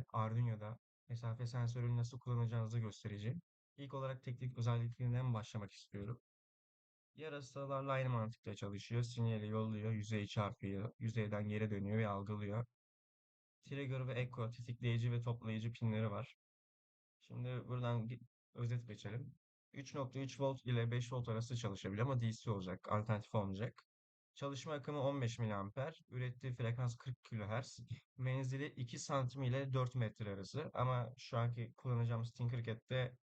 ve Arduino'da mesafe sensörünü nasıl kullanacağınızı göstereceğim. İlk olarak teknik özelliklerinden başlamak istiyorum. Yarasalarla aynı mantıkla çalışıyor. Sinyali yolluyor, yüzeyi çarpıyor, yüzeyden geri dönüyor ve algılıyor. Trigger ve echo, tetikleyici ve toplayıcı pinleri var. Şimdi buradan özet geçelim. 3.3 volt ile 5 volt arası çalışabiliyor ama DC olacak, alternatif olmayacak. Çalışma akımı 15 mA, ürettiği frekans 40 kHz, menzili 2 santim ile 4 metre arası ama şu anki kullanacağımız Tinkercad'de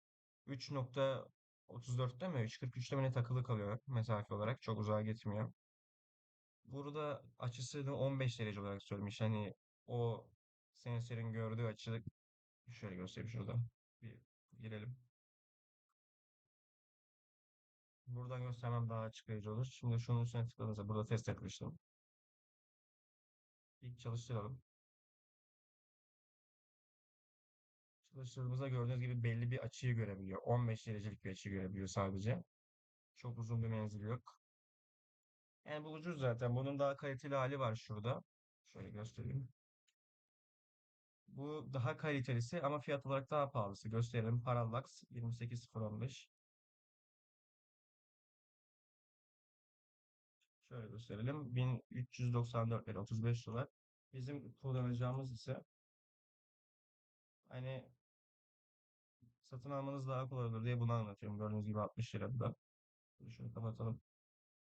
3.34'te mi 3.43'te mi ne takılı kalıyor mesafe olarak çok uzağa gitmiyor. Burada açısını 15 derece olarak söylemiş. Hani o sensörün gördüğü açılık şöyle göstereyim şurada. Bir girelim. Buradan göstermem daha açıklayıcı olur. Şimdi şunun üstüne tıkladığınızda burada test etmiştim. İlk çalıştıralım. Çalıştırdığımızda gördüğünüz gibi belli bir açıyı görebiliyor. 15 derecelik bir açı görebiliyor sadece. Çok uzun bir menzili yok. Yani bu ucuz zaten. Bunun daha kaliteli hali var şurada. Şöyle göstereyim. Bu daha kalitelisi ama fiyat olarak daha pahalısı. Gösterelim. Parallax 28015. Şöyle gösterelim. 1394 lira 35 dolar. Bizim kullanacağımız ise hani satın almanız daha kolay olur diye bunu anlatıyorum. Gördüğünüz gibi 60 lira da. Şunu kapatalım.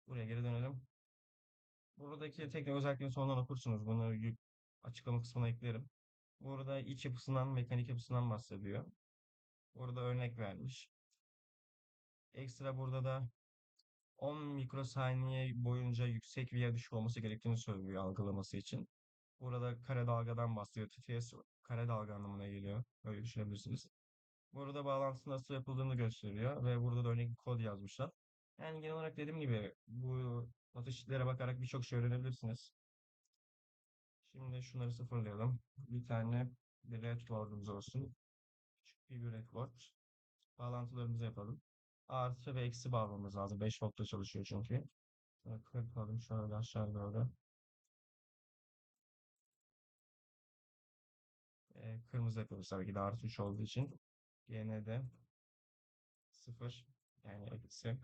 Buraya geri dönelim. Buradaki teknik özelliklerini sonradan okursunuz. Bunu açıklama kısmına eklerim. Burada iç yapısından, mekanik yapısından bahsediyor. Burada örnek vermiş. Ekstra burada da 10 mikrosaniye boyunca yüksek veya düşük olması gerektiğini söylüyor algılaması için. Burada kare dalgadan bahsediyor. TTS kare dalga anlamına geliyor. Öyle düşünebilirsiniz. Burada bağlantı nasıl yapıldığını gösteriyor ve burada da örnek kod yazmışlar. Yani genel olarak dediğim gibi bu atışlara bakarak birçok şey öğrenebilirsiniz. Şimdi şunları sıfırlayalım. Bir tane bir redboard'umuz olsun. Küçük bir redboard. Bağlantılarımızı yapalım. Artı ve eksi bağlamamız lazım. 5 voltta çalışıyor çünkü. Kırpalım şöyle aşağı doğru. Ee, kırmızı yapıyoruz tabii ki de artı 3 olduğu için. Gene de 0 yani eksi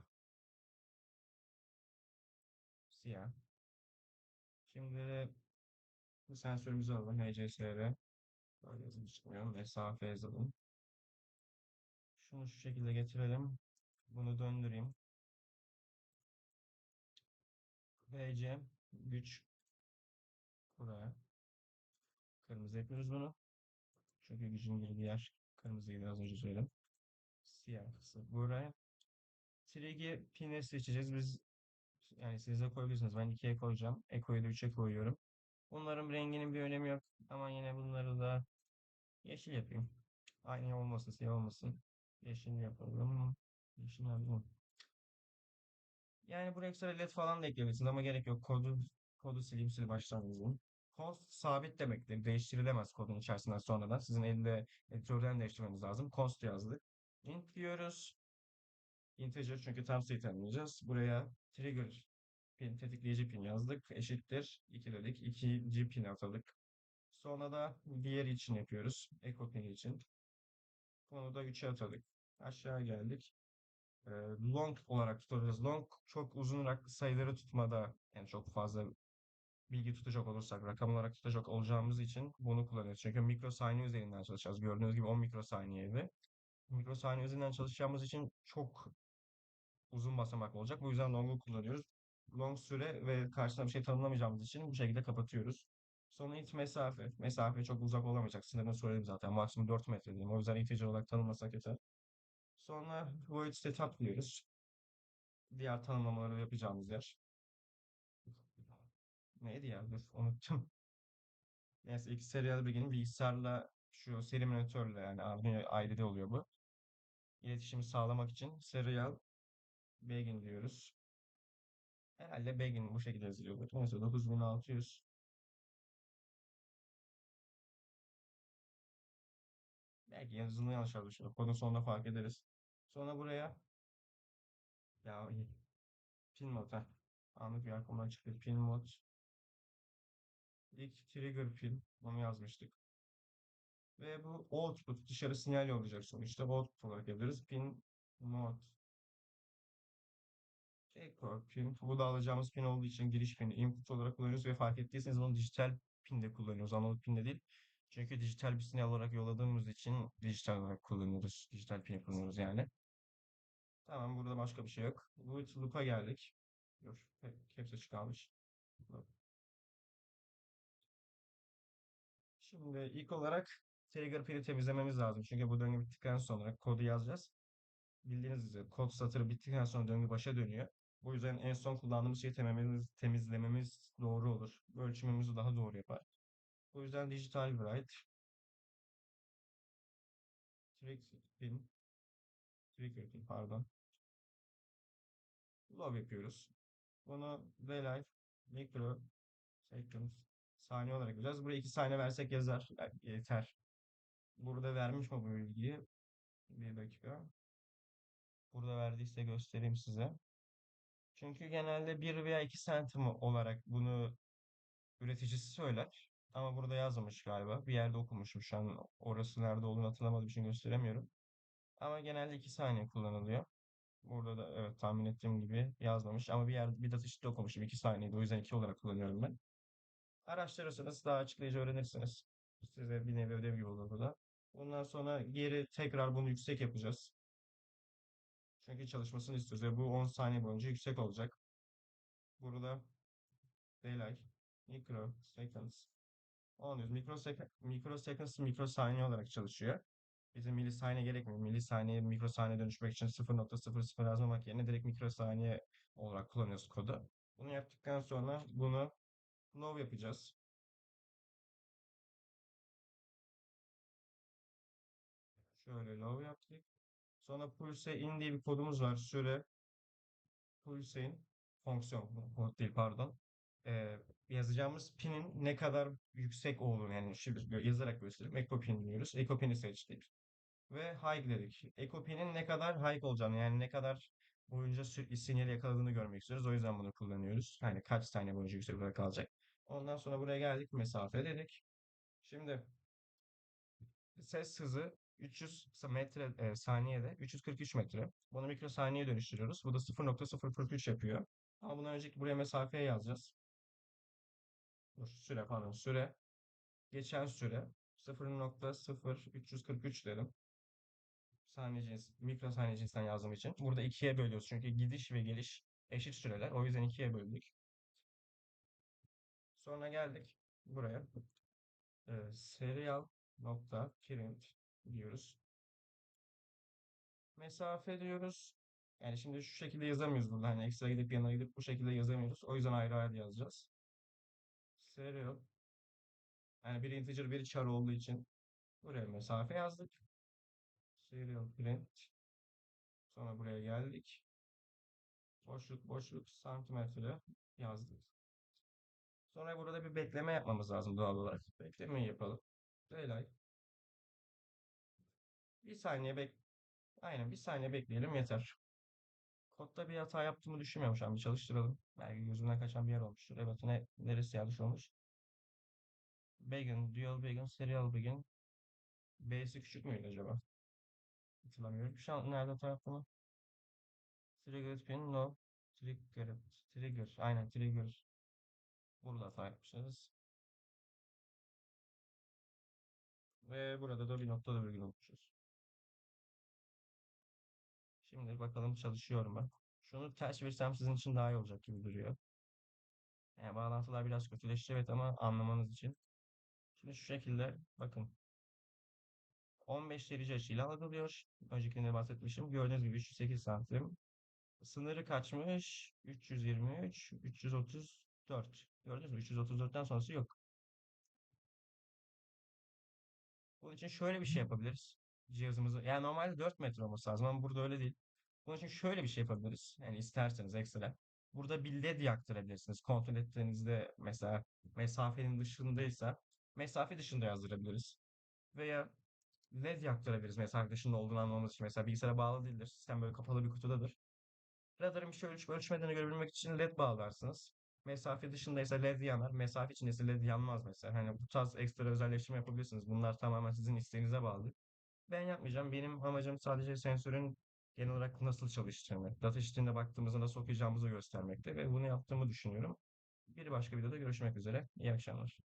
siyah. Şimdi bu sensörümüzü alalım. HCSR. Böyle yazım çıkmıyor. Mesafe yazalım. Şunu şu şekilde getirelim. Bunu döndüreyim. VC güç buraya. Kırmızı yapıyoruz bunu. Çünkü gücün girdiği yer kırmızıydı az önce söyledim. Siyah kısım buraya. Trig'i pin'e seçeceğiz. Biz yani siz de koyabilirsiniz. Ben 2'ye koyacağım. Eko'yu da 3'e koyuyorum. Bunların renginin bir önemi yok. Ama yine bunları da yeşil yapayım. Aynı olmasın, siyah olmasın. Yeşil yapalım. Yeşil yapalım. Yani buraya ekstra led falan da ekleyebilirsiniz ama gerek yok. Kodu kodu sileyim sil baştan yazayım. Const sabit demektir. Değiştirilemez kodun içerisinden sonradan. Sizin elinde editörden değiştirmeniz lazım. Const yazdık. Int diyoruz. Integer çünkü tam sayı tanımlayacağız. Buraya trigger pin, tetikleyici pin yazdık. Eşittir 2 dedik. İkinci pin atadık. Sonra da diğer için yapıyoruz. Echo pin için. Bunu da 3'e atadık. Aşağı geldik. Ee, long olarak tutacağız. Long çok uzun sayıları tutmada yani çok fazla bilgi tutacak olursak, rakam olarak tutacak olacağımız için bunu kullanıyoruz. Çünkü mikrosaniye üzerinden çalışacağız. Gördüğünüz gibi 10 mikrosaniyeydi. Mikrosaniye üzerinden çalışacağımız için çok uzun basamak olacak. Bu yüzden long'u kullanıyoruz. Long süre ve karşısına bir şey tanımlamayacağımız için bu şekilde kapatıyoruz. Sonra int mesafe. Mesafe çok uzak olamayacak. Sınırını söyledim zaten. Maksimum 4 metre diyeyim. O yüzden integer olarak tanımlasak yeter. Sonra void setup diyoruz. Diğer tanımlamaları yapacağımız yer. Neydi ya? Dur unuttum. Neyse iki serial bilginin bilgisayarla şu seri monitörle yani IDE'de oluyor bu. İletişimi sağlamak için serial begin diyoruz. Herhalde begin bu şekilde yazılıyordur. Neyse 9600 Belki yazılımı yanlış yazmışım. Kodun sonunda fark ederiz. Sonra buraya ya pin mod ha. Anlık bir aklımdan çıktı. Pin mod İlk trigger pin. Bunu yazmıştık. Ve bu output dışarı sinyal yollayacak sonuçta output olarak yapıyoruz. Pin mod Record pin. Bu da alacağımız pin olduğu için giriş pini input olarak kullanıyoruz ve fark ettiyseniz bunu dijital pinde kullanıyoruz. Analog pinde değil. Çünkü dijital bir sinyal olarak yolladığımız için dijital olarak kullanıyoruz. Dijital pin kullanıyoruz yani. Tamam burada başka bir şey yok. Bu loop'a geldik. Dur. Hep, hepsi. Loop. Şimdi ilk olarak trigger pini temizlememiz lazım. Çünkü bu döngü bittikten sonra kodu yazacağız. Bildiğiniz üzere kod satırı bittikten sonra döngü başa dönüyor. Bu yüzden en son kullandığımız şeyi temizlememiz, temizlememiz doğru olur. Ölçümümüzü daha doğru yapar. Bu yüzden dijital write trigger pin trigger pin pardon log yapıyoruz. Bunu delay micro seconds saniye olarak yapacağız. Buraya 2 saniye versek yazar. Yeter. Burada vermiş mi bu bilgiyi? Bir dakika. Burada verdiyse göstereyim size. Çünkü genelde 1 veya 2 santim olarak bunu üreticisi söyler. Ama burada yazmamış galiba. Bir yerde okumuşum. Şu an orası nerede olduğunu hatırlamadığım için gösteremiyorum. Ama genelde 2 saniye kullanılıyor. Burada da evet tahmin ettiğim gibi yazmamış. Ama bir yerde bir de işte okumuşum 2 saniyede. O yüzden 2 olarak kullanıyorum ben. Araştırırsanız daha açıklayıcı öğrenirsiniz. Size bir nevi ödev gibi olur bu da. Bundan sonra geri tekrar bunu yüksek yapacağız. Çünkü çalışmasını istiyoruz ve bu 10 saniye boyunca yüksek olacak. Burada delay, micro seconds. Oluyoruz. Mikro, mikro seconds mikrosaniye olarak çalışıyor. Bizim milisaniye gerekmiyor. Milisaniye mikrosaniye dönüşmek için 0.00 yazmamak yerine direkt mikrosaniye olarak kullanıyoruz kodu. Bunu yaptıktan sonra bunu low yapacağız. Şöyle low yaptık. Sonra pulse in diye bir kodumuz var. Süre pulse in fonksiyon kod değil pardon. Ee, yazacağımız pinin ne kadar yüksek olduğunu yani şimdi yazarak göstereyim. Echo pin diyoruz. Echo pin'i seçtik. Ve high dedik. Echo pin'in ne kadar high olacağını yani ne kadar boyunca sinyali yakaladığını görmek istiyoruz. O yüzden bunu kullanıyoruz. Yani kaç saniye boyunca yüksek olarak kalacak. Ondan sonra buraya geldik. Mesafe dedik. Şimdi ses hızı 300 metre e, saniyede 343 metre. Bunu mikrosaniye dönüştürüyoruz. Bu da 0.043 yapıyor. Ama bundan önceki buraya mesafeye yazacağız. Süre pardon süre. Geçen süre 0.0343 dedim. Saniye cins, mikrosaniye cinsinden yazdığım için. Burada ikiye bölüyoruz. Çünkü gidiş ve geliş eşit süreler. O yüzden ikiye böldük. Sonra geldik buraya. Ee, serial nokta print diyoruz. Mesafe diyoruz. Yani şimdi şu şekilde yazamıyoruz burada. Hani ekstra gidip yanına gidip bu şekilde yazamıyoruz. O yüzden ayrı ayrı yazacağız. Serial. Yani bir integer bir char olduğu için buraya mesafe yazdık. Serial print. Sonra buraya geldik. Boşluk boşluk santimetre yazdık. Sonra burada bir bekleme yapmamız lazım doğal olarak. Beklemeyi yapalım. Delay. Bir saniye bek Aynen bir saniye bekleyelim yeter. Kodda bir hata yaptığımı düşünmüyorum şu an. Bir çalıştıralım. Belki gözümden kaçan bir yer olmuştur. Evet ne neresi yanlış olmuş? Begin, dual begin, serial begin. B'si küçük müydü acaba? Hatırlamıyorum. Şu an nerede hata yaptığımı? Trigger pin no. Trigger. Trigger. Aynen trigger. Burada hata yapmışız. Ve burada da bir noktada virgül unutmuşuz. Şimdi bakalım çalışıyor mu? Şunu ters çevirsem sizin için daha iyi olacak gibi duruyor. Yani bağlantılar biraz kötüleşti evet ama anlamanız için. Şimdi şu şekilde bakın. 15 derece açıyla algılıyor. Öncekinde bahsetmişim. Gördüğünüz gibi 308 santim. Sınırı kaçmış? 323, 334. Gördünüz mü? 334'ten sonrası yok. Bunun için şöyle bir şey yapabiliriz. Cihazımızı. Yani normalde 4 metre olması lazım ama burada öyle değil. Bunun için şöyle bir şey yapabiliriz. Yani isterseniz ekstra. Burada bir led yaktırabilirsiniz. Kontrol ettiğinizde mesela mesafenin dışındaysa mesafe dışında yazdırabiliriz. Veya led yaktırabiliriz mesafe dışında olduğunu anlamamız için. Mesela bilgisayara bağlı değildir. Sistem böyle kapalı bir kutudadır. Radarın bir şey ölçüp ölçmediğini görebilmek için led bağlarsınız. Mesafe dışında ise led yanar. Mesafe içinde ise led yanmaz mesela. Hani bu tarz ekstra özelleştirme yapabilirsiniz. Bunlar tamamen sizin isteğinize bağlı. Ben yapmayacağım. Benim amacım sadece sensörün genel olarak nasıl çalıştığını, data sheet'ine baktığımızda nasıl okuyacağımızı göstermekte ve bunu yaptığımı düşünüyorum. Bir başka videoda görüşmek üzere. İyi akşamlar.